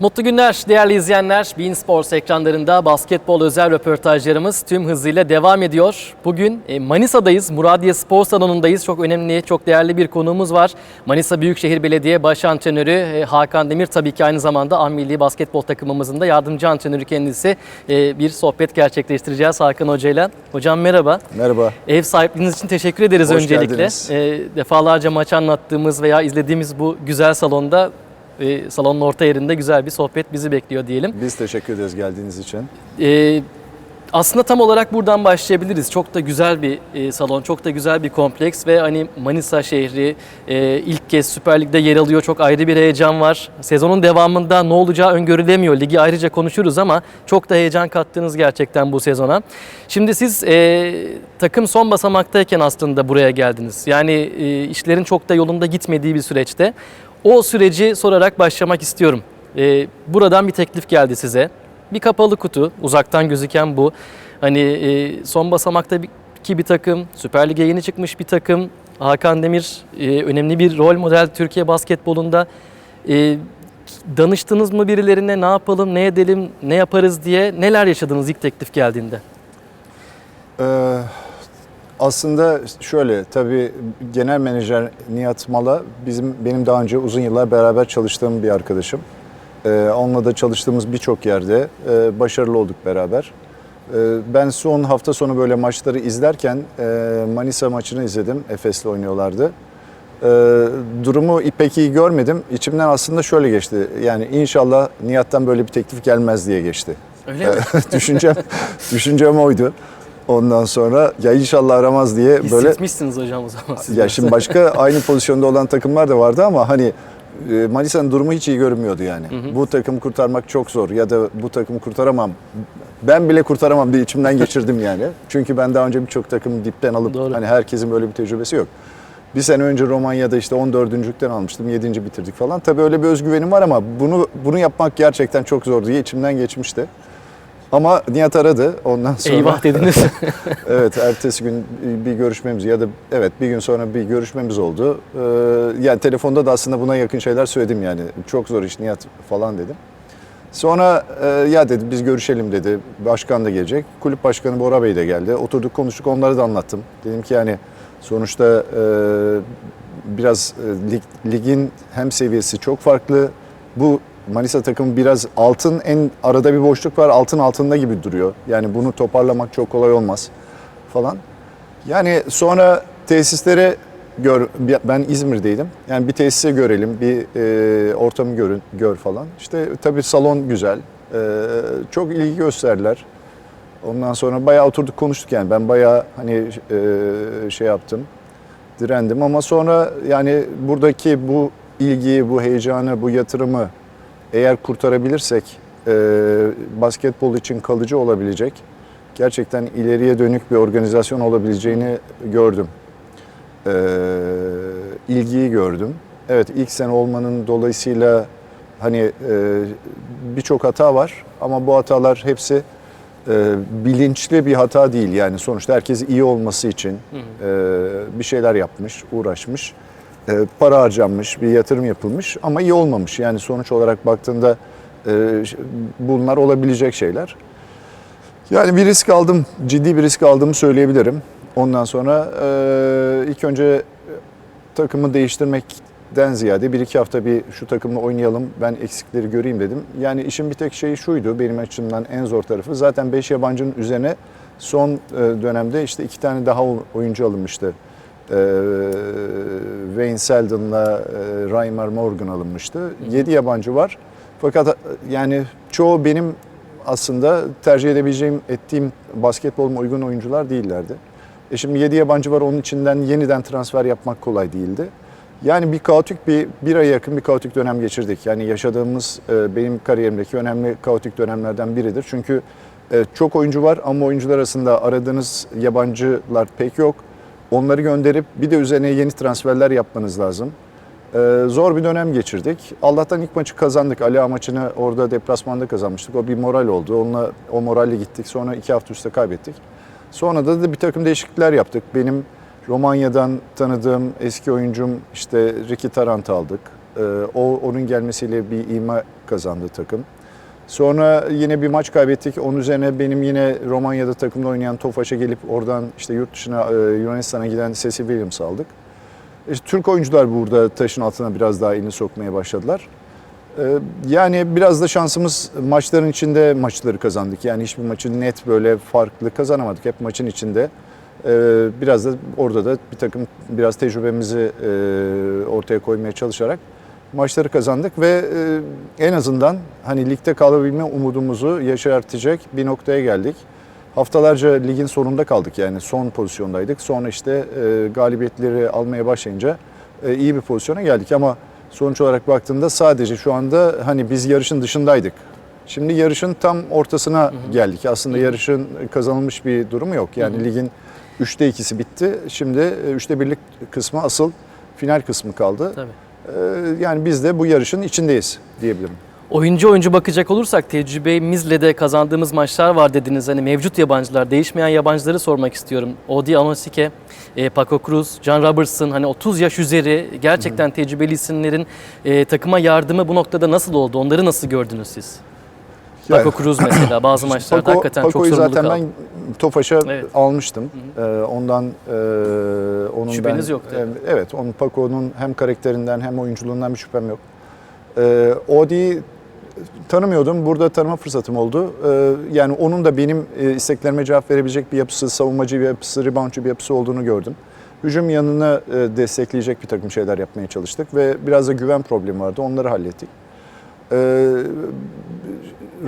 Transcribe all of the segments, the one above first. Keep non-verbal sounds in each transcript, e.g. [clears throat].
Mutlu günler değerli izleyenler. Bein Sports ekranlarında basketbol özel röportajlarımız tüm hızıyla devam ediyor. Bugün e, Manisa'dayız. Muradiye Spor Salonu'ndayız. Çok önemli, çok değerli bir konuğumuz var. Manisa Büyükşehir Belediye Baş Antrenörü e, Hakan Demir tabii ki aynı zamanda A Milli Basketbol takımımızın da yardımcı antrenörü kendisi. E, Bir sohbet gerçekleştireceğiz Hakan Hoca ile. Hocam merhaba. Merhaba. Ev sahipliğiniz için teşekkür ederiz Hoş öncelikle. geldiniz. Defalarca maç anlattığımız veya izlediğimiz bu güzel salonda e, salonun orta yerinde güzel bir sohbet bizi bekliyor diyelim. Biz teşekkür ederiz geldiğiniz için. E, aslında tam olarak buradan başlayabiliriz. Çok da güzel bir e, salon, çok da güzel bir kompleks ve hani Manisa şehri e, ilk kez Süper Lig'de yer alıyor. Çok ayrı bir heyecan var. Sezonun devamında ne olacağı öngörülemiyor. Ligi ayrıca konuşuruz ama çok da heyecan kattınız gerçekten bu sezona. Şimdi siz e, takım son basamaktayken aslında buraya geldiniz. Yani e, işlerin çok da yolunda gitmediği bir süreçte. O süreci sorarak başlamak istiyorum. E, buradan bir teklif geldi size. Bir kapalı kutu, uzaktan gözüken bu. Hani e, son basamakta ki bir takım, Süper Lig'e yeni çıkmış bir takım. Hakan Demir e, önemli bir rol model Türkiye basketbolunda. E, danıştınız mı birilerine ne yapalım, ne edelim, ne yaparız diye neler yaşadınız ilk teklif geldiğinde? Ee, aslında şöyle tabii genel menajer Nihat Mala bizim benim daha önce uzun yıllar beraber çalıştığım bir arkadaşım. Ee, onunla da çalıştığımız birçok yerde e, başarılı olduk beraber. Ee, ben son hafta sonu böyle maçları izlerken e, Manisa maçını izledim. Efes'le oynuyorlardı. Ee, durumu pek iyi görmedim. İçimden aslında şöyle geçti. Yani inşallah Nihat'tan böyle bir teklif gelmez diye geçti. Öyle mi? [laughs] düşüncem düşüncem oydu. Ondan sonra ya inşallah aramaz diye böyle Hissetmişsiniz hocam o zaman. siz ya şimdi başka [laughs] aynı pozisyonda olan takımlar da vardı ama hani e, Manisa'nın durumu hiç iyi görünmüyordu yani. Bu takımı kurtarmak çok zor ya da bu takımı kurtaramam. Ben bile kurtaramam diye içimden geçirdim yani. [laughs] Çünkü ben daha önce birçok takımı dipten alıp Doğru. hani herkesin böyle bir tecrübesi yok. Bir sene önce Romanya'da işte 14.lükten almıştım. 7. bitirdik falan. Tabii öyle bir özgüvenim var ama bunu bunu yapmak gerçekten çok zor diye içimden geçmişti. Ama Nihat aradı ondan sonra. Eyvah dediniz. [laughs] Evet, ertesi gün bir görüşmemiz ya da evet bir gün sonra bir görüşmemiz oldu. Ee, yani telefonda da aslında buna yakın şeyler söyledim yani. Çok zor iş Nihat falan dedim. Sonra e, ya dedi biz görüşelim dedi. Başkan da gelecek. Kulüp başkanı Bora Bey de geldi. Oturduk konuştuk onları da anlattım. Dedim ki yani sonuçta e, biraz e, lig, ligin hem seviyesi çok farklı. Bu Manisa takımı biraz altın en arada bir boşluk var. Altın altında gibi duruyor. Yani bunu toparlamak çok kolay olmaz falan. Yani sonra tesislere gör ben İzmir'deydim. Yani bir tesise görelim, bir e, ortamı görün gör falan. İşte tabii salon güzel. E, çok ilgi gösterdiler. Ondan sonra bayağı oturduk konuştuk yani. Ben bayağı hani e, şey yaptım. Direndim ama sonra yani buradaki bu ilgiyi, bu heyecanı, bu yatırımı eğer kurtarabilirsek e, basketbol için kalıcı olabilecek, gerçekten ileriye dönük bir organizasyon olabileceğini gördüm. E, ilgiyi gördüm. Evet ilk sene olmanın dolayısıyla hani e, birçok hata var ama bu hatalar hepsi e, bilinçli bir hata değil. Yani sonuçta herkes iyi olması için e, bir şeyler yapmış, uğraşmış. E, para harcanmış, bir yatırım yapılmış ama iyi olmamış. Yani sonuç olarak baktığında e, bunlar olabilecek şeyler. Yani bir risk aldım, ciddi bir risk aldığımı söyleyebilirim. Ondan sonra e, ilk önce takımı değiştirmekten ziyade bir iki hafta bir şu takımla oynayalım, ben eksikleri göreyim dedim. Yani işin bir tek şeyi şuydu benim açımdan en zor tarafı. Zaten 5 yabancının üzerine son dönemde işte iki tane daha oyuncu alınmıştı. E, Wayne Selden'la e, Reimer Morgan alınmıştı. 7 yabancı var. Fakat e, yani çoğu benim aslında tercih edebileceğim, ettiğim basketboluma uygun oyuncular değillerdi. E şimdi 7 yabancı var onun içinden yeniden transfer yapmak kolay değildi. Yani bir kaotik bir bir aya yakın bir kaotik dönem geçirdik. Yani yaşadığımız e, benim kariyerimdeki önemli kaotik dönemlerden biridir. Çünkü e, çok oyuncu var ama oyuncular arasında aradığınız yabancılar pek yok. Onları gönderip bir de üzerine yeni transferler yapmanız lazım. Ee, zor bir dönem geçirdik. Allah'tan ilk maçı kazandık. Ali Ağa maçını orada deplasmanda kazanmıştık. O bir moral oldu. Onunla o moralle gittik. Sonra iki hafta üstte kaybettik. Sonra da, da bir takım değişiklikler yaptık. Benim Romanya'dan tanıdığım eski oyuncum işte Ricky Tarant aldık. Ee, o onun gelmesiyle bir ima kazandı takım. Sonra yine bir maç kaybettik. Onun üzerine benim yine Romanya'da takımda oynayan Tofaş'a gelip oradan işte yurt dışına e, Yunanistan'a giden Cecil Williams aldık. İşte Türk oyuncular burada taşın altına biraz daha elini sokmaya başladılar. Ee, Yani biraz da şansımız maçların içinde maçları kazandık. Yani hiçbir maçı net böyle farklı kazanamadık. Hep maçın içinde. Ee, Biraz da orada da bir takım biraz tecrübemizi e, ortaya koymaya çalışarak maçları kazandık ve e, en azından hani ligde kalabilme umudumuzu yaşartacak bir noktaya geldik. Haftalarca ligin sonunda kaldık yani son pozisyondaydık. Sonra işte e, galibiyetleri almaya başlayınca e, iyi bir pozisyona geldik ama sonuç olarak baktığında sadece şu anda hani biz yarışın dışındaydık. Şimdi yarışın tam ortasına geldik. Aslında yarışın kazanılmış bir durumu yok. Yani ligin 3'te 2'si bitti. Şimdi e, 3'te 1'lik kısmı asıl final kısmı kaldı. Tabii. Ee, Yani biz de bu yarışın içindeyiz diyebilirim. Oyuncu oyuncu bakacak olursak tecrübemizle de kazandığımız maçlar var dediniz. Hani mevcut yabancılar, değişmeyen yabancıları sormak istiyorum. Odi Anosike, e, Paco Cruz, John Robertson hani 30 yaş üzeri gerçekten tecrübeli isimlerin e, takıma yardımı bu noktada nasıl oldu? Onları nasıl gördünüz siz? Yani- Paco Cruz mesela [clears throat] bazı maçlarda Paco- hakikaten çok Paco'yu sorumluluk zaten aldı. ben Tofaş'a Evet. almıştım. Ee, ondan e, onun Şüpheniz ben, yoktu. e, evet, onun Paco'nun hem karakterinden hem oyunculuğundan bir şüphem yok. Ee, Odi'yi tanımıyordum. Burada tanıma fırsatım oldu. Ee, yani onun da benim e, isteklerime cevap verebilecek bir yapısı, savunmacı bir yapısı, reboundçı bir yapısı olduğunu gördüm. Hücum yanına e, destekleyecek bir takım şeyler yapmaya çalıştık ve biraz da güven problemi vardı. Onları hallettik. Ee,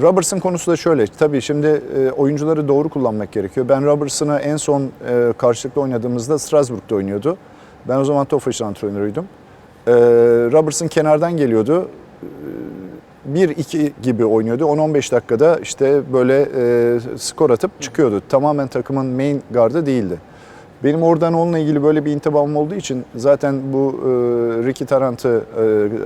Robertson konusu da şöyle. Tabii şimdi e, oyuncuları doğru kullanmak gerekiyor. Ben Robertson'a en son e, karşılıklı oynadığımızda Strasbourg'da oynuyordu. Ben o zaman Tofaş'ın antrenörüydüm. E, Robertson kenardan geliyordu. E, 1-2 gibi oynuyordu. 10-15 dakikada işte böyle e, skor atıp çıkıyordu. Tamamen takımın main gardı değildi. Benim oradan onunla ilgili böyle bir intibamım olduğu için zaten bu e, Ricky Tarant'ı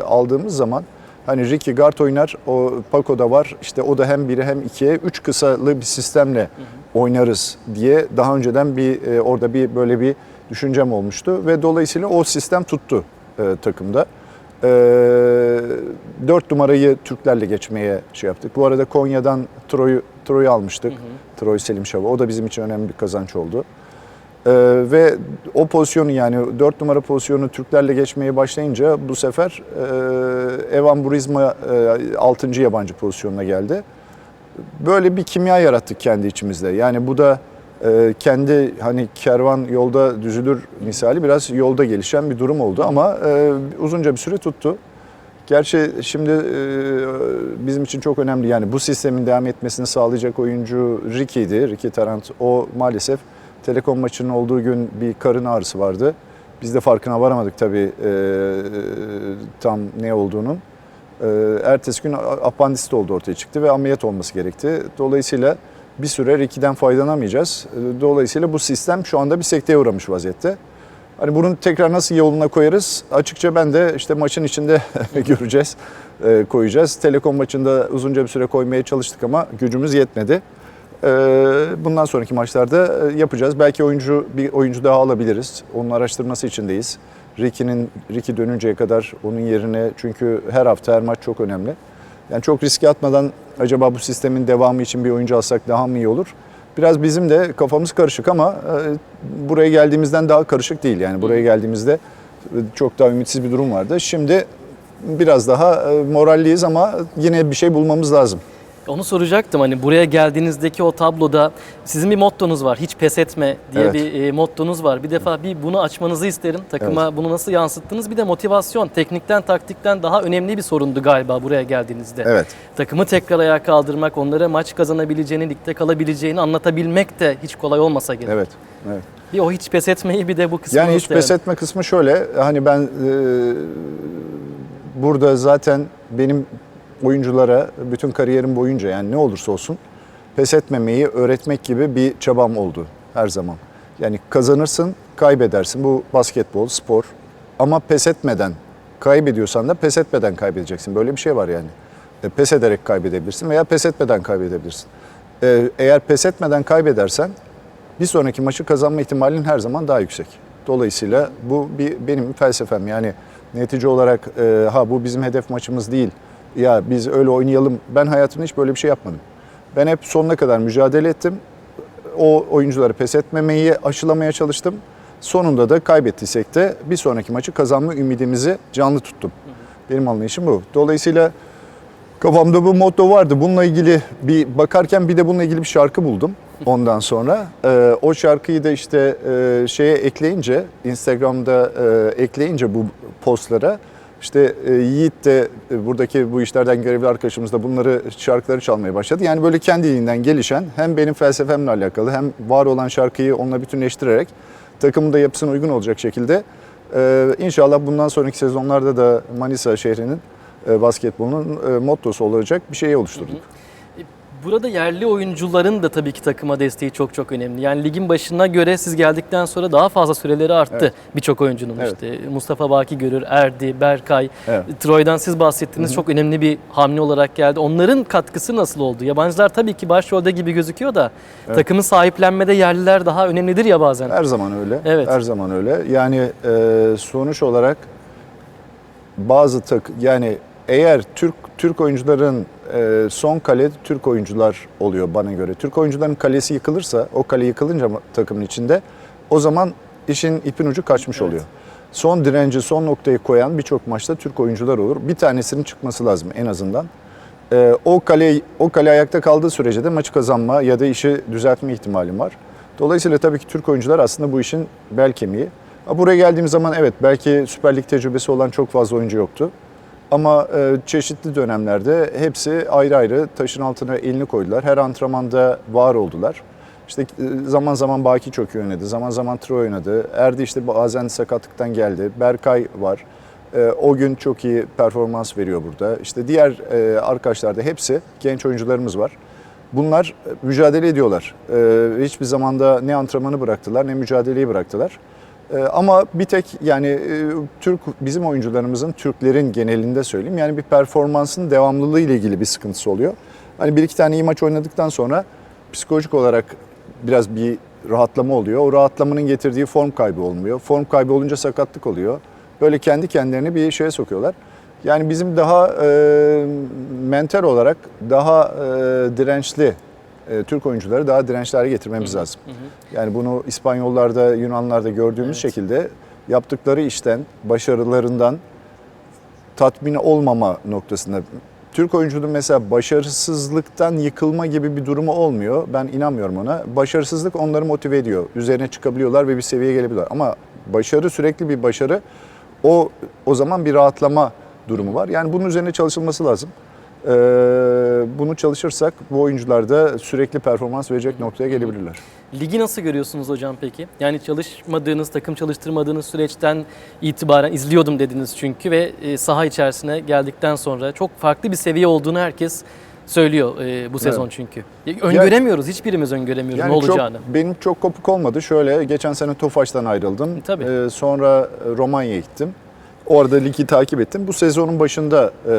aldığımız zaman hani Ricky guard oynar, o Paco da var. İşte o da hem biri hem ikiye, üç kısalı bir sistemle oynarız diye daha önceden bir e, orada bir böyle bir düşüncem olmuştu ve dolayısıyla o sistem tuttu e, takımda. E, 4 numarayı Türklerle geçmeye şey yaptık. Bu arada Konya'dan Troy'u Troy'u almıştık. Troy Selim Şav'a. O da bizim için önemli bir kazanç oldu. Ee, ve o pozisyonu yani 4 numara pozisyonu Türklerle geçmeye başlayınca bu sefer e, Evan Burizma e, 6. yabancı pozisyonuna geldi. Böyle bir kimya yarattık kendi içimizde. Yani bu da e, kendi hani kervan yolda düzülür misali biraz yolda gelişen bir durum oldu ama e, uzunca bir süre tuttu. Gerçi şimdi e, bizim için çok önemli yani bu sistemin devam etmesini sağlayacak oyuncu Ricky'di. Ricky Tarant o maalesef Telekom maçının olduğu gün bir karın ağrısı vardı. Biz de farkına varamadık tabii e, tam ne olduğunun. E, ertesi gün apandisit oldu ortaya çıktı ve ameliyat olması gerekti. Dolayısıyla bir süre Ricky'den faydalanamayacağız. E, Dolayısıyla bu sistem şu anda bir sekteye uğramış vaziyette. Hani bunun tekrar nasıl yoluna koyarız? Açıkça ben de işte maçın içinde [laughs] göreceğiz, e, koyacağız. Telekom maçında uzunca bir süre koymaya çalıştık ama gücümüz yetmedi. E, bundan sonraki maçlarda e, yapacağız. Belki oyuncu bir oyuncu daha alabiliriz. Onun araştırması içindeyiz. Ricky'nin Ricky dönünceye kadar onun yerine çünkü her hafta her maç çok önemli. Yani çok riske atmadan acaba bu sistemin devamı için bir oyuncu alsak daha mı iyi olur? Biraz bizim de kafamız karışık ama e, buraya geldiğimizden daha karışık değil. Yani buraya geldiğimizde e, çok daha ümitsiz bir durum vardı. Şimdi biraz daha moralliyiz ama yine bir şey bulmamız lazım. Onu soracaktım hani buraya geldiğinizdeki o tabloda sizin bir mottonuz var. Hiç pes etme diye Evet. bir e, mottonuz var. Bir defa bir bunu açmanızı isterim. Takıma bunu nasıl yansıttınız? Bir de motivasyon. Teknikten, taktikten daha önemli bir sorundu galiba buraya geldiğinizde. Evet. Takımı tekrar ayağa kaldırmak, onlara maç kazanabileceğini, ligde kalabileceğini anlatabilmek de hiç kolay olmasa gerek. Evet. Evet. Bir o hiç pes etmeyi bir de bu kısmını Yani hiç pes isterim. etme kısmı şöyle. Hani ben e, burada zaten benim oyunculara bütün kariyerim boyunca yani ne olursa olsun pes etmemeyi öğretmek gibi bir çabam oldu her zaman. Yani kazanırsın, kaybedersin. Bu basketbol, spor. Ama pes etmeden kaybediyorsan da pes etmeden kaybedeceksin. Böyle bir şey var yani. E, pes ederek kaybedebilirsin veya pes etmeden kaybedebilirsin. E, eğer pes etmeden kaybedersen bir sonraki maçı kazanma ihtimalin her zaman daha yüksek. Dolayısıyla bu bir benim felsefem yani Netice olarak e, ha bu bizim hedef maçımız değil. Ya biz öyle oynayalım. Ben hayatımda hiç böyle bir şey yapmadım. Ben hep sonuna kadar mücadele ettim. O oyuncuları pes etmemeyi aşılamaya çalıştım. Sonunda da kaybettiysek de bir sonraki maçı kazanma ümidimizi canlı tuttum. Benim anlayışım bu. Dolayısıyla Kafamda bu motto vardı. Bununla ilgili bir bakarken bir de bununla ilgili bir şarkı buldum. [laughs] Ondan sonra Ee, o şarkıyı da işte e, şeye ekleyince Instagram'da e, ekleyince bu postlara işte e, Yiğit de e, buradaki bu işlerden görevli arkadaşımız da bunları şarkıları çalmaya başladı. Yani böyle kendiliğinden gelişen hem benim felsefemle alakalı hem var olan şarkıyı onunla bütünleştirerek takımın da yapısına uygun olacak şekilde e, inşallah bundan sonraki sezonlarda da Manisa şehrinin basketbolunun e, mottosu olacak bir şeyi oluşturduk. Burada yerli oyuncuların da tabii ki takıma desteği çok çok önemli. Yani ligin başına göre siz geldikten sonra daha fazla süreleri arttı Evet. birçok oyuncunun. Evet. işte Mustafa Baki Görür, Erdi, Berkay, Evet. Troy'dan siz bahsettiniz çok önemli bir hamle olarak geldi. Onların katkısı nasıl oldu? Yabancılar tabii ki başrolde gibi gözüküyor da takımı sahiplenmede yerliler daha önemlidir ya bazen. Her zaman öyle. Evet. Her zaman öyle. Yani e, sonuç olarak bazı tak yani eğer Türk Türk oyuncuların e, son kale Türk oyuncular oluyor bana göre. Türk oyuncuların kalesi yıkılırsa, o kale yıkılınca takımın içinde o zaman işin ipin ucu kaçmış Evet. oluyor. Son direnci, son noktayı koyan birçok maçta Türk oyuncular olur. Bir tanesinin çıkması lazım en azından. Ee, o kale o kale ayakta kaldığı sürece de maçı kazanma ya da işi düzeltme ihtimalim var. Dolayısıyla tabii ki Türk oyuncular aslında bu işin bel kemiği. Buraya geldiğim zaman evet belki Süper Lig tecrübesi olan çok fazla oyuncu yoktu. Ama e, çeşitli dönemlerde hepsi ayrı ayrı taşın altına elini koydular. Her antrenmanda var oldular. İşte e, zaman zaman Baki çok iyi oynadı, zaman zaman Troy oynadı. Erdi işte bazen sakatlıktan geldi. Berkay var. E, o gün çok iyi performans veriyor burada. İşte diğer arkadaşlar da hepsi genç oyuncularımız var. Bunlar mücadele ediyorlar. Hiçbir zamanda ne antrenmanı bıraktılar ne mücadeleyi bıraktılar. E, ama bir tek yani e, Türk bizim oyuncularımızın Türklerin genelinde söyleyeyim yani bir performansın devamlılığı ile ilgili bir sıkıntısı oluyor. Hani bir iki tane iyi maç oynadıktan sonra psikolojik olarak biraz bir rahatlama oluyor. O rahatlamanın getirdiği form kaybı olmuyor. Form kaybı olunca sakatlık oluyor. Böyle kendi kendilerini bir şeye sokuyorlar. Yani bizim daha e, mental olarak daha e, dirençli e, Türk oyuncuları daha dirençli hale getirmemiz lazım. Yani bunu İspanyollarda, Yunanlarda gördüğümüz Evet. şekilde yaptıkları işten, başarılarından tatmin olmama noktasında. Türk oyuncunun mesela başarısızlıktan yıkılma gibi bir durumu olmuyor. Ben inanmıyorum ona. Başarısızlık onları motive ediyor. Üzerine çıkabiliyorlar ve bir seviyeye gelebiliyorlar. Ama başarı sürekli bir başarı. O o zaman bir rahatlama durumu var. Yani bunun üzerine çalışılması lazım. Ee, bunu çalışırsak bu oyuncular da sürekli performans verecek noktaya gelebilirler. Ligi nasıl görüyorsunuz hocam peki? Yani çalışmadığınız, takım çalıştırmadığınız süreçten itibaren izliyordum dediniz çünkü ve e, saha içerisine geldikten sonra çok farklı bir seviye olduğunu herkes söylüyor e, bu sezon Evet. çünkü. Ya, Öngöremiyoruz, hiçbirimiz öngöremiyoruz Yani ne olacağını. Çok, benim çok kopuk olmadı. Şöyle geçen sene Tofaş'tan ayrıldım. Tabii. Ee, sonra Romanya'ya gittim. Orada ligi takip ettim. Bu sezonun başında e,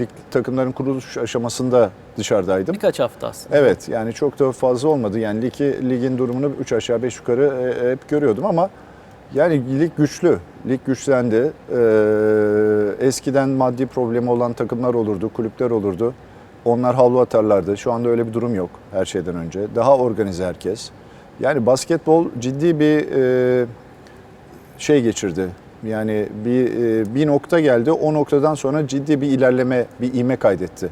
lig takımların kuruluş aşamasında dışarıdaydım. Birkaç hafta aslında. Evet yani çok da fazla olmadı. Yani ligi, ligin durumunu 3 aşağı 5 yukarı e, hep görüyordum ama yani lig güçlü. Lig güçlendi. Ee, eskiden maddi problemi olan takımlar olurdu, kulüpler olurdu. Onlar havlu atarlardı. Şu anda öyle bir durum yok her şeyden önce. Daha organize herkes. Yani basketbol ciddi bir e, şey geçirdi. Yani bir e, bir nokta geldi. O noktadan sonra ciddi bir ilerleme, bir ivme kaydetti.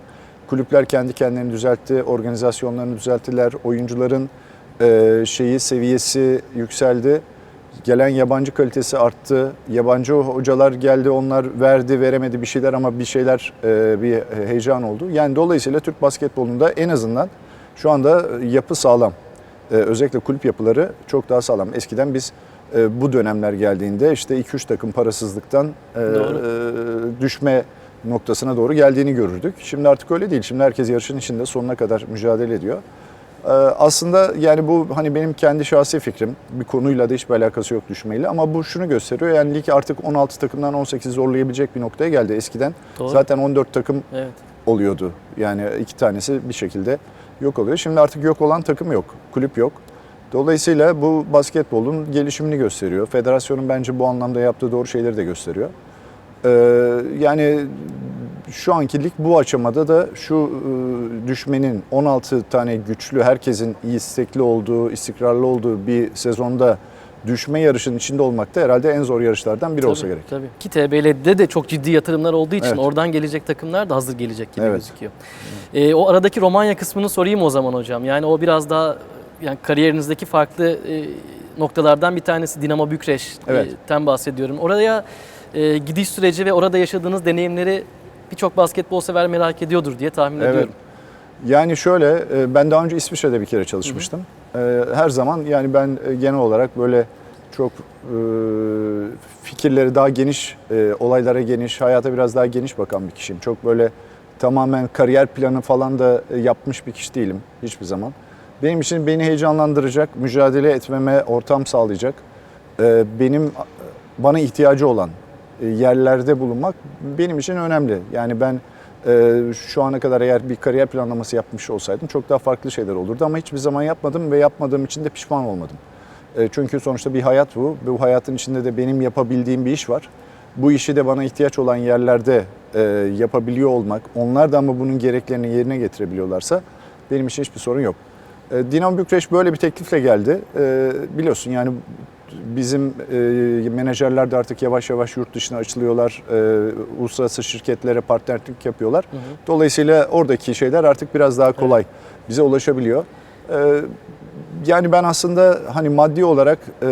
Kulüpler kendi kendilerini düzeltti, organizasyonlarını düzelttiler. Oyuncuların e, şeyi seviyesi yükseldi. Gelen yabancı kalitesi arttı. Yabancı hocalar geldi, onlar verdi, veremedi bir şeyler ama bir şeyler e, bir heyecan oldu. Yani dolayısıyla Türk basketbolunda en azından şu anda yapı sağlam. Özellikle kulüp yapıları çok daha sağlam. Eskiden biz e, bu dönemler geldiğinde işte 2-3 takım parasızlıktan e, e, düşme noktasına doğru geldiğini görürdük. Şimdi artık öyle değil. Şimdi herkes yarışın içinde sonuna kadar mücadele ediyor. Ee, aslında yani bu hani benim kendi şahsi fikrim. Bir konuyla da hiçbir alakası yok düşmeyle ama bu şunu gösteriyor. Yani lig artık 16 takımdan 18 zorlayabilecek bir noktaya geldi. Eskiden Doğru. zaten 14 takım Evet. oluyordu. Yani iki tanesi bir şekilde yok oluyor. Şimdi artık yok olan takım yok, kulüp yok. Dolayısıyla bu basketbolun gelişimini gösteriyor. Federasyonun bence bu anlamda yaptığı doğru şeyleri de gösteriyor. Ee, yani şu anki lig bu aşamada da şu e, düşmenin 16 tane güçlü, herkesin iyi istekli olduğu, istikrarlı olduğu bir sezonda düşme yarışının içinde olmak da herhalde en zor yarışlardan biri olsa Tabii, gerek. Tabii. Ki TBL'de de çok ciddi yatırımlar olduğu için Evet. oradan gelecek takımlar da hazır gelecek gibi Evet. gözüküyor. Ee, o aradaki Romanya kısmını sorayım o zaman hocam. Yani o biraz daha yani kariyerinizdeki farklı e, noktalardan bir tanesi Dinamo Bükreş'ten Evet. bahsediyorum. Oraya e, gidiş süreci ve orada yaşadığınız deneyimleri birçok basketbol sever merak ediyordur diye tahmin Evet. ediyorum. Yani şöyle, e, ben daha önce İsviçre'de bir kere çalışmıştım. E, Her zaman yani ben e, genel olarak böyle çok fikirleri daha geniş, olaylara geniş, hayata biraz daha geniş bakan bir kişiyim. Çok böyle tamamen kariyer planı falan da yapmış bir kişi değilim hiçbir zaman. Benim için beni heyecanlandıracak, mücadele etmeme ortam sağlayacak, e, benim bana ihtiyacı olan e, yerlerde bulunmak benim için önemli. Yani ben e, şu ana kadar eğer bir kariyer planlaması yapmış olsaydım çok daha farklı şeyler olurdu ama hiçbir zaman yapmadım ve yapmadığım için de pişman olmadım. Çünkü sonuçta bir hayat bu. Bu hayatın içinde de benim yapabildiğim bir iş var. Bu işi de bana ihtiyaç olan yerlerde yapabiliyor olmak, onlar da ama bunun gereklerini yerine getirebiliyorlarsa benim için hiçbir sorun yok. E, Dinamo Bükreş böyle bir teklifle geldi. E, Biliyorsun yani bizim e, menajerler de artık yavaş yavaş yurt dışına açılıyorlar. E, uluslararası şirketlere partnerlik yapıyorlar. Hı hı. Dolayısıyla oradaki şeyler artık biraz daha kolay bize ulaşabiliyor. E, yani ben aslında hani maddi olarak e,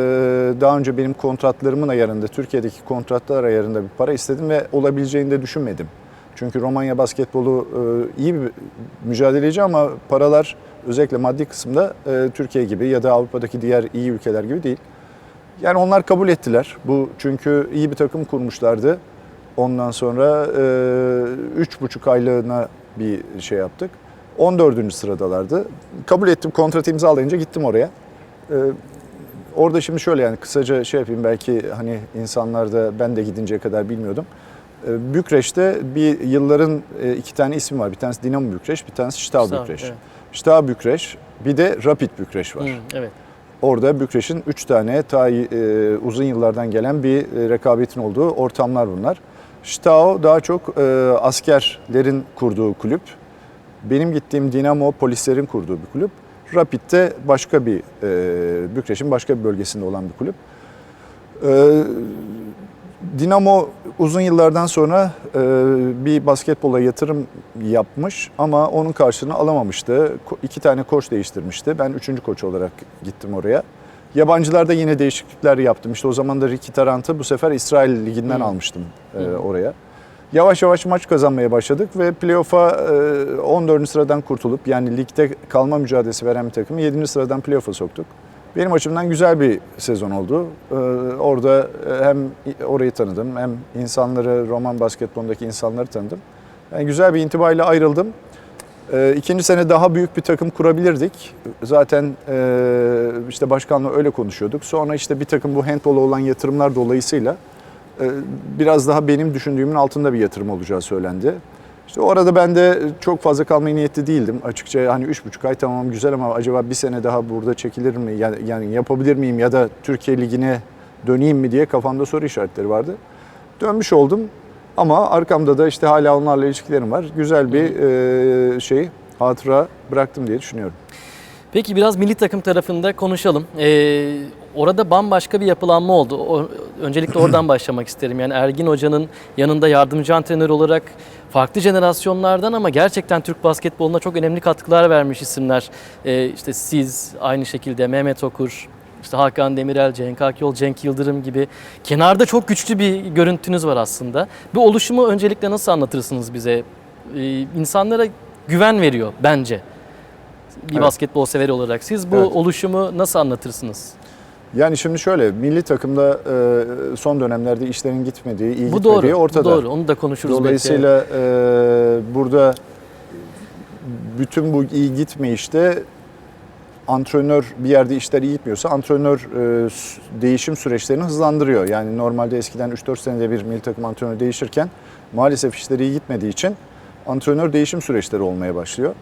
daha önce benim kontratlarımın ayarında, Türkiye'deki kontratlar ayarında bir para istedim ve olabileceğini de düşünmedim. Çünkü Romanya basketbolu e, iyi bir mücadeleci ama paralar özellikle maddi kısımda e, Türkiye gibi ya da Avrupa'daki diğer iyi ülkeler gibi değil. Yani onlar kabul ettiler. Bu çünkü iyi bir takım kurmuşlardı. Ondan sonra e, üç buçuk aylığına bir şey yaptık. 14. sıradalardı. Kabul ettim, kontrat imzalayınca gittim oraya. E, orada şimdi şöyle yani kısaca şey yapayım belki hani insanlar da ben de gidinceye kadar bilmiyordum. E, Bükreş'te bir yılların e, iki tane ismi var. Bir tanesi Dinamo Bükreş, bir tanesi Steaua, Bükreş. evet. Bükreş, bir de Rapid Bükreş var. Hı, evet. Orada Bükreş'in 3 tane ta e, uzun yıllardan gelen bir e, rekabetin olduğu ortamlar bunlar. Stao daha çok e, askerlerin kurduğu kulüp. Benim gittiğim Dinamo polislerin kurduğu bir kulüp. Rapid de başka bir, e, Bükreş'in başka bir bölgesinde olan bir kulüp. E, Dinamo uzun yıllardan sonra e, bir basketbola yatırım yapmış ama onun karşılığını alamamıştı. İki tane koç değiştirmişti. Ben üçüncü koç olarak gittim oraya. Yabancılarda yine değişiklikler yaptım. İşte o zaman da Ricky Tarant'ı bu sefer İsrail Ligi'nden Hı. almıştım e, Hı. oraya. Yavaş yavaş maç kazanmaya başladık ve playoff'a e, 14. sıradan kurtulup yani ligde kalma mücadelesi veren bir takımı 7. sıradan playoff'a soktuk. Benim açımdan güzel bir sezon oldu. Ee, orada e, hem orayı tanıdım hem insanları, roman basketbolundaki insanları tanıdım. Yani güzel bir intibayla ayrıldım. Ee, ikinci sene daha büyük bir takım kurabilirdik. Zaten e, işte başkanla öyle konuşuyorduk. Sonra işte bir takım bu handbola olan yatırımlar dolayısıyla e, biraz daha benim düşündüğümün altında bir yatırım olacağı söylendi. İşte o arada ben de çok fazla kalmaya niyetli değildim. Açıkça hani üç buçuk ay tamam güzel ama acaba bir sene daha burada çekilir mi? Yani, yani yapabilir miyim ya da Türkiye Ligi'ne döneyim mi diye kafamda soru işaretleri vardı. Dönmüş oldum ama arkamda da işte hala onlarla ilişkilerim var. Güzel bir e, şey, hatıra bıraktım diye düşünüyorum. Peki biraz milli takım tarafında konuşalım. Ee, orada bambaşka bir yapılanma oldu. O, öncelikle oradan [clears throat] başlamak isterim. Yani Ergin Hoca'nın yanında yardımcı antrenör olarak farklı jenerasyonlardan ama gerçekten Türk basketboluna çok önemli katkılar vermiş isimler. Ee, işte siz aynı şekilde Mehmet Okur, işte Hakan Demirel, Cenk Akyol, Cenk Yıldırım gibi kenarda çok güçlü bir görüntünüz var aslında. Bu oluşumu öncelikle nasıl anlatırsınız bize? Ee, insanlara güven veriyor bence bir Evet. basketbol severi olarak. Siz bu Evet. oluşumu nasıl anlatırsınız? Yani şimdi şöyle, milli takımda e, son dönemlerde işlerin gitmediği, iyi bu gitmediği doğru. ortada. Bu doğru. Onu da konuşuruz belki. Dolayısıyla e, burada bütün bu iyi gitmeyişte antrenör bir yerde işler iyi gitmiyorsa antrenör e, değişim süreçlerini hızlandırıyor. Yani normalde eskiden 3-4 senede bir milli takım antrenörü değişirken maalesef işleri iyi gitmediği için antrenör değişim süreçleri olmaya başlıyor.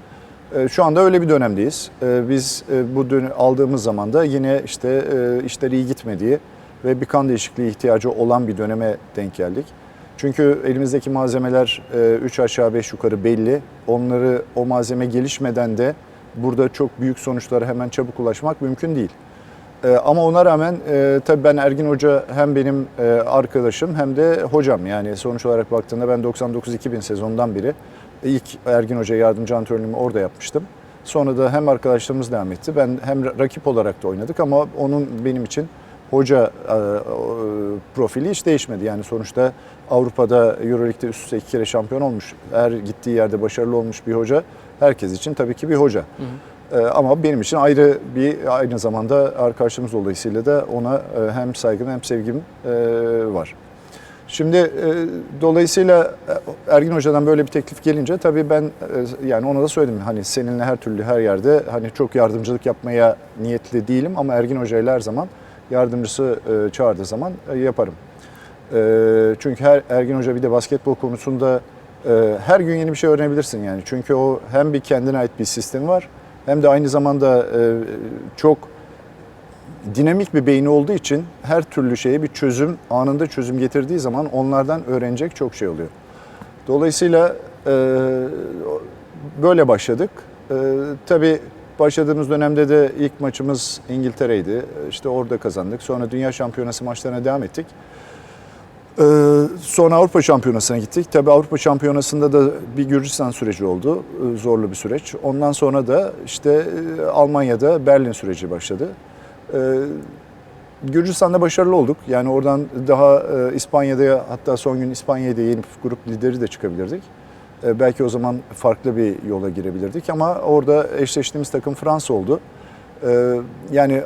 E, Şu anda öyle bir dönemdeyiz. E, Biz e, bu dön- aldığımız zaman da yine işte e, işler iyi gitmediği ve bir kan değişikliği ihtiyacı olan bir döneme denk geldik. Çünkü elimizdeki malzemeler 3 aşağı 5 yukarı belli. Onları o malzeme gelişmeden de burada çok büyük sonuçlara hemen çabuk ulaşmak mümkün değil. E, ama ona rağmen e, tabii ben Ergin Hoca hem benim e, arkadaşım hem de hocam. Yani sonuç olarak baktığında ben 99-2000 sezonundan beri ilk Ergin Hoca yardımcı antrenörlüğümü orada yapmıştım. Sonra da hem arkadaşlarımız devam etti. Ben hem rakip olarak da oynadık ama onun benim için hoca e, e, profili hiç değişmedi. Yani sonuçta Avrupa'da Euroleague'de üst üste iki kere şampiyon olmuş. Her gittiği yerde başarılı olmuş bir hoca. Herkes için tabii ki bir hoca. E, ama benim için ayrı bir aynı zamanda arkadaşımız dolayısıyla da ona e, hem saygım hem sevgim e, var. Şimdi e, dolayısıyla e, Ergin Hoca'dan böyle bir teklif gelince tabii ben e, yani ona da söyledim hani seninle her türlü her yerde hani çok yardımcılık yapmaya niyetli değilim ama Ergin Hoca ile her zaman yardımcısı e, çağırdığı zaman e, yaparım. E, çünkü her Ergin Hoca bir de basketbol konusunda e, her gün yeni bir şey öğrenebilirsin yani. Çünkü o hem bir kendine ait bir sistemi var hem de aynı zamanda e, çok dinamik bir beyni olduğu için her türlü şeye bir çözüm, anında çözüm getirdiği zaman onlardan öğrenecek çok şey oluyor. Dolayısıyla e, böyle başladık. E, tabii başladığımız dönemde de ilk maçımız İngiltere'ydi. İşte orada kazandık. Sonra Dünya Şampiyonası maçlarına devam ettik. Ee, sonra Avrupa Şampiyonası'na gittik. Tabii Avrupa Şampiyonası'nda da bir Gürcistan süreci oldu. Ee, Zorlu bir süreç. Ondan sonra da işte e, Almanya'da Berlin süreci başladı. Ee, Gürcistan'da başarılı olduk. Yani oradan daha e, İspanya'da hatta son gün İspanya'da yeni grup lideri de çıkabilirdik. Ee, belki o zaman farklı bir yola girebilirdik ama orada eşleştiğimiz takım Fransa oldu. Ee, yani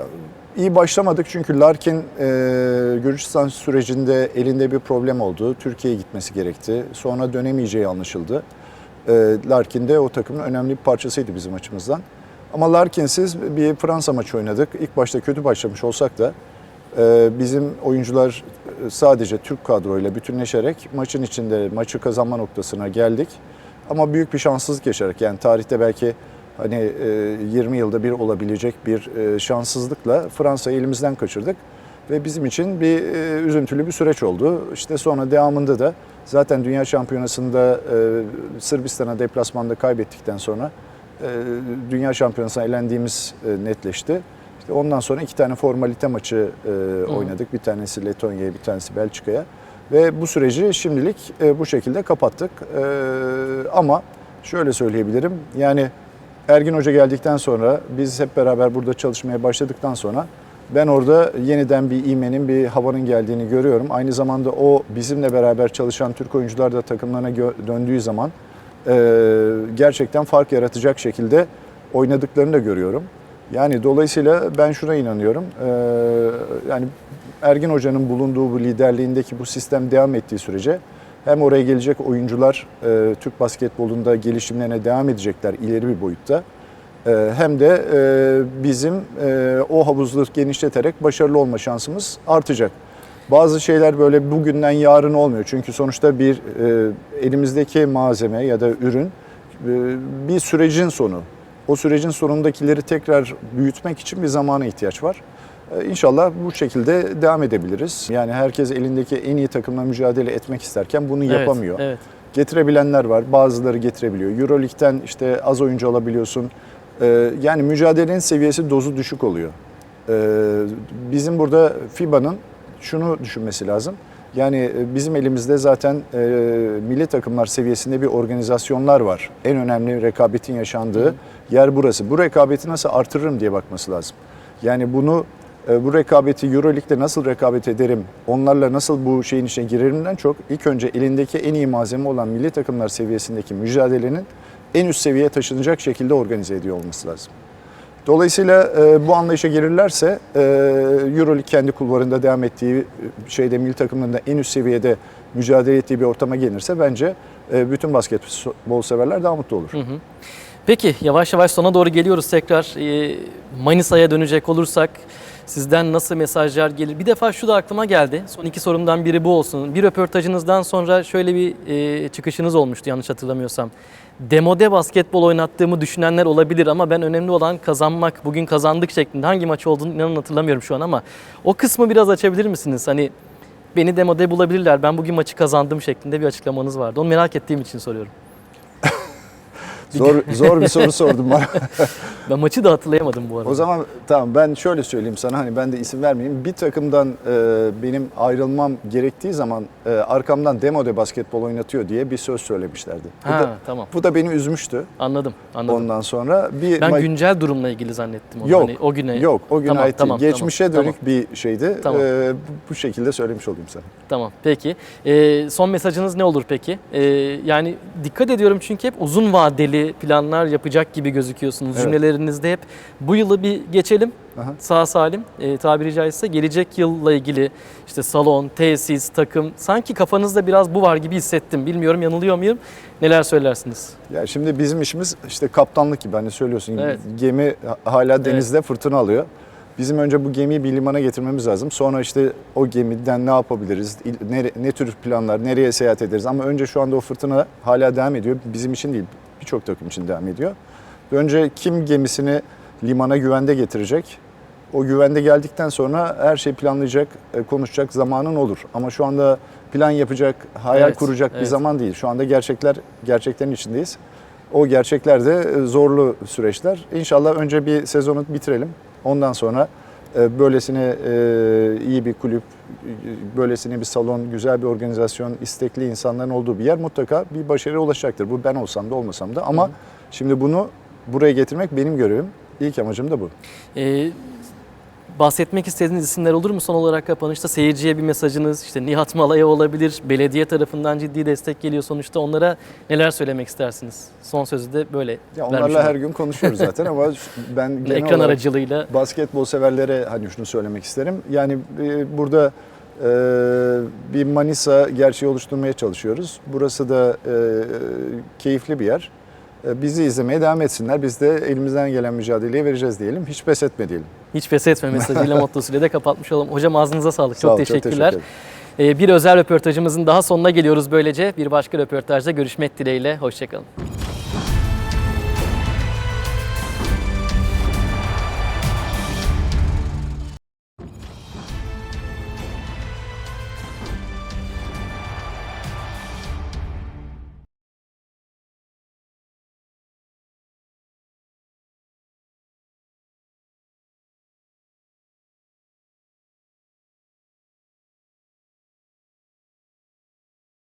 iyi başlamadık çünkü Larkin e, Gürcistan sürecinde elinde bir problem oldu. Türkiye'ye gitmesi gerekti. Sonra dönemeyeceği anlaşıldı. Larkin de o takımın önemli bir parçasıydı bizim açımızdan. Ama Larkin'siz bir Fransa maçı oynadık. İlk başta kötü başlamış olsak da e, bizim oyuncular e, sadece Türk kadroyla bütünleşerek maçın içinde maçı kazanma noktasına geldik. Ama büyük bir şanssızlık yaşarak yani tarihte belki hani e, 20 yılda bir olabilecek bir e, şanssızlıkla Fransa'yı elimizden kaçırdık. Ve bizim için bir e, üzüntülü bir süreç oldu. İşte sonra devamında da zaten Dünya Şampiyonası'nda e, Sırbistan'a deplasmanda kaybettikten sonra e, Dünya Şampiyonası'na elendiğimiz e, netleşti. İşte ondan sonra iki tane formalite maçı e, oynadık. Bir tanesi Letonya'ya, bir tanesi Belçika'ya. Ve bu süreci şimdilik e, bu şekilde kapattık. E, ama şöyle söyleyebilirim. Yani Ergin Hoca geldikten sonra biz hep beraber burada çalışmaya başladıktan sonra ben orada yeniden bir imenin, bir havanın geldiğini görüyorum. Aynı zamanda o bizimle beraber çalışan Türk oyuncular da takımlarına döndüğü zaman e, gerçekten fark yaratacak şekilde oynadıklarını da görüyorum. Yani dolayısıyla ben şuna inanıyorum. E, yani Ergin Hoca'nın bulunduğu bu liderliğindeki bu sistem devam ettiği sürece hem oraya gelecek oyuncular e, Türk basketbolunda gelişimlerine devam edecekler ileri bir boyutta. E, hem de e, bizim e, o havuzu genişleterek başarılı olma şansımız artacak. Bazı şeyler böyle bugünden yarın olmuyor. Çünkü sonuçta bir e, elimizdeki malzeme ya da ürün e, bir sürecin sonu. O sürecin sonundakileri tekrar büyütmek için bir zamana ihtiyaç var. Ee, İnşallah bu şekilde devam edebiliriz. Yani herkes elindeki en iyi takımla mücadele etmek isterken bunu Evet, yapamıyor. Evet. Getirebilenler var, bazıları getirebiliyor. Euroleague'den işte az oyuncu alabiliyorsun. Ee, Yani mücadelenin seviyesi dozu düşük oluyor. Ee, Bizim burada FIBA'nın şunu düşünmesi lazım. Yani e, bizim elimizde zaten e, milli takımlar seviyesinde bir organizasyonlar var. En önemli rekabetin yaşandığı yer burası. Bu rekabeti nasıl artırırım diye bakması lazım. Yani bunu e, bu rekabeti Euroleague'de nasıl rekabet ederim, onlarla nasıl bu şeyin içine girerimden çok ilk önce elindeki en iyi malzeme olan milli takımlar seviyesindeki mücadelenin en üst seviyeye taşınacak şekilde organize ediyor olması lazım. Dolayısıyla e, bu anlayışa girirlerse e, Euroleague kendi kulvarında devam ettiği e, şeyde milli takımlarında en üst seviyede mücadele ettiği bir ortama gelirse bence e, bütün basketbol severler daha mutlu olur. Peki yavaş yavaş sona doğru geliyoruz tekrar. Ee, Manisa'ya dönecek olursak sizden nasıl mesajlar gelir? Bir defa şu da aklıma geldi. Son iki sorumdan biri bu olsun. Bir röportajınızdan sonra şöyle bir e, çıkışınız olmuştu yanlış hatırlamıyorsam. Demode basketbol oynattığımı düşünenler olabilir ama ben önemli olan kazanmak, bugün kazandık şeklinde hangi maç olduğunu inanın hatırlamıyorum şu an ama o kısmı biraz açabilir misiniz? Hani beni demode bulabilirler. Ben bugün maçı kazandım şeklinde bir açıklamanız vardı. Onu merak ettiğim için soruyorum. Zor, zor bir soru [laughs] sordum bana. Ben maçı da hatırlayamadım bu arada. O zaman tamam ben şöyle söyleyeyim sana hani ben de isim vermeyeyim. Bir takımdan e, benim ayrılmam gerektiği zaman e, arkamdan demode basketbol oynatıyor diye bir söz söylemişlerdi. Bu, ha da, tamam. bu da beni üzmüştü. Anladım. Anladım. Ondan sonra bir ben güncel durumla ilgili zannettim onu. Yok, Hani o güne. Yok o gün Tamam, ait tamam, Geçmişe tamam, dönük bir şeydi. Tamam. E, bu- bu şekilde söylemiş olayım sana. Tamam peki. Ee, son mesajınız ne olur peki? Ee, yani dikkat ediyorum çünkü hep uzun vadeli planlar yapacak gibi gözüküyorsunuz. Evet. Cümlelerinizde hep bu yılı bir geçelim Aha. sağ salim e, tabiri caizse gelecek yılla ilgili işte salon, tesis, takım sanki kafanızda biraz bu var gibi hissettim. Bilmiyorum yanılıyor muyum? Neler söylersiniz? Ya şimdi bizim işimiz işte kaptanlık gibi hani söylüyorsun Evet. gemi hala denizde fırtına alıyor. Bizim önce bu gemiyi bir limana getirmemiz lazım. Sonra işte o gemiden ne yapabiliriz, il- nere- ne tür planlar, nereye seyahat ederiz. Ama önce şu anda o fırtına hala devam ediyor. Bizim için değil, birçok takım için devam ediyor. Önce kim gemisini limana güvende getirecek? O güvende geldikten sonra her şey planlayacak, e, konuşacak zamanın olur. Ama şu anda plan yapacak, hayal Evet, kuracak bir evet. zaman değil. Şu anda gerçekler gerçeklerin içindeyiz. O gerçekler de e, zorlu süreçler. İnşallah önce bir sezonu bitirelim. Ondan sonra böylesine e, iyi bir kulüp, e, böylesine bir salon, güzel bir organizasyon, istekli insanların olduğu bir yer mutlaka bir başarıya ulaşacaktır. Bu ben olsam da olmasam da ama şimdi bunu buraya getirmek benim görevim. İlk amacım da bu. Ee, bahsetmek istediğiniz isimler olur mu son olarak kapanışta? Seyirciye bir mesajınız, işte Nihat Malaya olabilir, belediye tarafından ciddi destek geliyor sonuçta. Onlara neler söylemek istersiniz? Son sözü de böyle Ya onlarla her gün konuşuyoruz zaten ama [laughs] ben genel ekran aracılığıyla basketbol severlere hani şunu söylemek isterim. Yani e, burada e, bir Manisa gerçeği oluşturmaya çalışıyoruz. Burası da e, keyifli bir yer. E, bizi izlemeye devam etsinler. Biz de elimizden gelen mücadeleyi vereceğiz diyelim. Hiç pes etme diyelim. hiç pes etme mesajıyla [laughs] mottosuyla de kapatmış olalım. Hocam ağzınıza sağlık. Sağ çok ol, teşekkürler. teşekkür Ee, bir özel röportajımızın daha sonuna geliyoruz böylece. Bir başka röportajda görüşmek dileğiyle. Hoşçakalın.